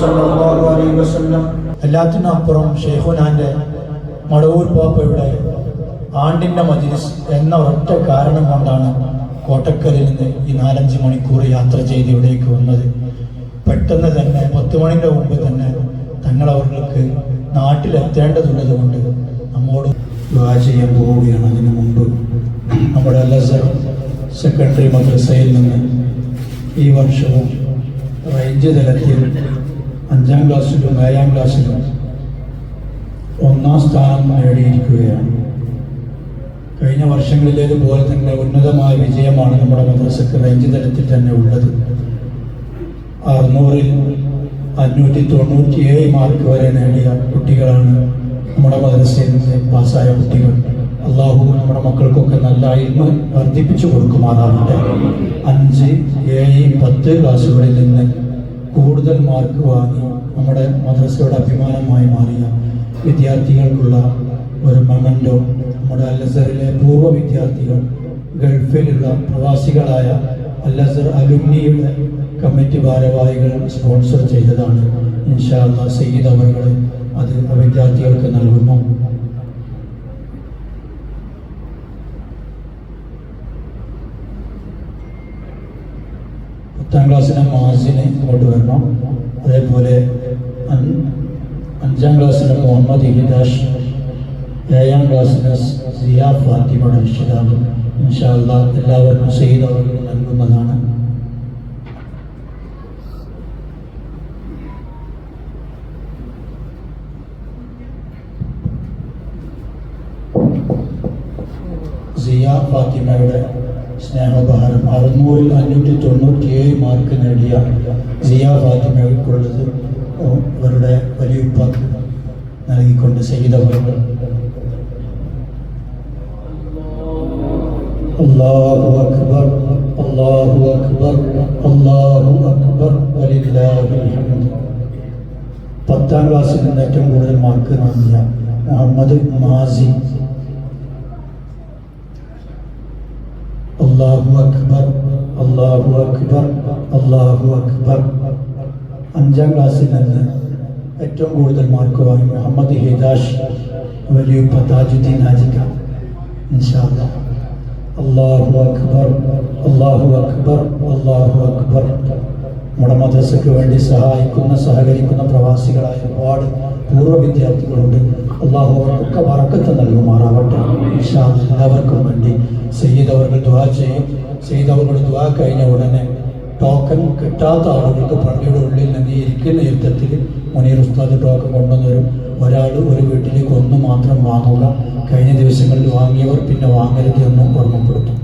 സല്ലല്ലാഹു അലൈഹി വസല്ലം. എല്ലാത്തിനും അപ്പുറം ഷെയ്ഖുനാന്റെ മടവൂർ പാപ്പയുടെ ആണ്ടിന്റെ മജീസ് എന്ന ഒറ്റ കാരണം കൊണ്ടാണ് കോട്ടക്കലിൽ നിന്ന് ഈ നാലഞ്ച് മണിക്കൂർ യാത്ര ചെയ്ത് ഇവിടേക്ക് വന്നത്. പെട്ടെന്ന് തന്നെ പത്ത് മണിന്റെ മുമ്പ് തന്നെ തങ്ങളവർക്ക് നാട്ടിലെത്തേണ്ടതുള്ളത് കൊണ്ട് നമ്മോട് വിവാഹ ചെയ്യാൻ പോവുകയാണ് അതിന് മുമ്പ്. നമ്മുടെ എൽ സെക്രട്ടറി മദ്രസയിൽ നിന്ന് ഈ വർഷവും റേഞ്ച് തലത്തിൽ അഞ്ചാം ക്ലാസ്സിലും ഏഴാം ക്ലാസ്സിലും ഒന്നാം സ്ഥാനം നേടിയിരിക്കുകയാണ്. കഴിഞ്ഞ വർഷങ്ങളിലേതുപോലെ തന്നെ ഉന്നതമായ വിജയമാണ് നമ്മുടെ മദ്രസക്ക് റേഞ്ച് തലത്തിൽ തന്നെ ഉള്ളത്. അറുന്നൂറിൽ അഞ്ഞൂറ്റി തൊണ്ണൂറ്റിയേഴ് മാർക്ക് വരെ നേടിയ കുട്ടികളാണ് നമ്മുടെ മദ്രസയിൽ നിന്ന് പാസ്സായ കുട്ടികൾ. അള്ളാഹു നമ്മുടെ മക്കൾക്കൊക്കെ നല്ല അയിമ വർദ്ധിപ്പിച്ചു കൊടുക്കുമാറാകട്ടെ. അഞ്ച് ഏഴ് പത്ത് ക്ലാസ്സുകളിൽ നിന്ന് കൂടുതൽ മാർക്ക് വാങ്ങി നമ്മുടെ മദ്രസയുടെ അഭിമാനമായി മാറിയ വിദ്യാർത്ഥികൾക്കുള്ള ഒരു മൊമെന്റോ നമ്മുടെ അല്ലസറിലെ പൂർവ വിദ്യാർത്ഥികൾ ഗൾഫിലുള്ള പ്രവാസികളായ അല്ലസർ അലുമിനിയുടെ കമ്മിറ്റി ഭാരവാഹികൾ സ്പോൺസർ ചെയ്തതാണ്. ഇൻഷാല്ല സയ്യിദ് അവർ അത് വിദ്യാർത്ഥികൾക്ക് നൽകുന്നു. പത്താം ക്ലാസ്സിലെ മാസിനെ ഇങ്ങോട്ട് വരണം അതേപോലെ അഞ്ചാം ക്ലാസ്സിലെ മുഹമ്മദ് ഇഹിദാഷ് ഏഴാം ക്ലാസ്സിലെ സിയ ഫാത്തിമയുടെ രക്ഷിതാവ്. ഇൻഷാല്ല എല്ലാവർക്കും സയ്യിദ് അവർക്ക് നൽകുന്നതാണ്. സിയ ഫാത്തിമയുടെ സ്നേഹോപഹാരം അറുന്നൂറിൽ അഞ്ഞൂറ്റി തൊണ്ണൂറ്റിയേഴ് മാർക്ക് നേടിയ സിയ ഫാത്തിമയ്ക്കുള്ളത് അവരുടെ വലിയുപ്പാക്ക് നൽകിക്കൊണ്ട് ചെയ്തവർ അല്ലാഹു അക്ബർ അല്ലാഹു അക്ബർ അല്ലാഹു അക്ബർ പത്താം ക്ലാസ്സിൽ നിന്ന് ഏറ്റവും കൂടുതൽ മാർക്ക് നൽകിയ മുഹമ്മദ് മാസി അല്ലാഹു അക്ബർ അല്ലാഹു അക്ബർ അല്ലാഹു അക്ബർ. അഞ്ചാം ക്ലാസ്സിൽ നിന്ന് ഏറ്റവും കൂടുതൽ മാർക്ക് വാങ്ങി മുഹമ്മദ് ഹിദാഷ് വലിയ താജുദ്ദീൻ ഹാജിക്ക ഇൻഷാല്ല അല്ലാഹു അക്ബർ അല്ലാഹു അക്ബർ അല്ലാഹു അക്ബർ. നമ്മുടെ മദ്രസയ്ക്ക് വേണ്ടി സഹായിക്കുന്ന സഹകരിക്കുന്ന പ്രവാസികളായ ഒരുപാട് പൂർവ വിദ്യാർത്ഥികളുണ്ട്. അള്ളാഹു അവർക്കൊക്കെ വറക്കത്ത് നൽകുമാറാവട്ടെ. ഇൻഷാ അല്ലാ എല്ലാവർക്കും വേണ്ടി സയ്യിദ് അവർ ദുആ ചെയ്യും. സയ്യിദ് അവരുടെ ദുആ കഴിഞ്ഞ ഉടനെ ടോക്കൺ കിട്ടാത്ത ആളുകൾക്ക് പള്ളിയുടെ ഉള്ളിൽ നിന്ന് ഇരിക്കുന്ന യുദ്ധത്തിൽ മുനീർ ഉസ്താദ് ടോക്കൺ കൊണ്ടുവന്നവരും ഒരാൾ ഒരു വീട്ടിലേക്ക് ഒന്ന് മാത്രം വാങ്ങുക കഴിഞ്ഞ ദിവസങ്ങളിൽ വാങ്ങിയവർ പിന്നെ വാങ്ങരുത് എന്നും ഓർമ്മപ്പെടുത്തും.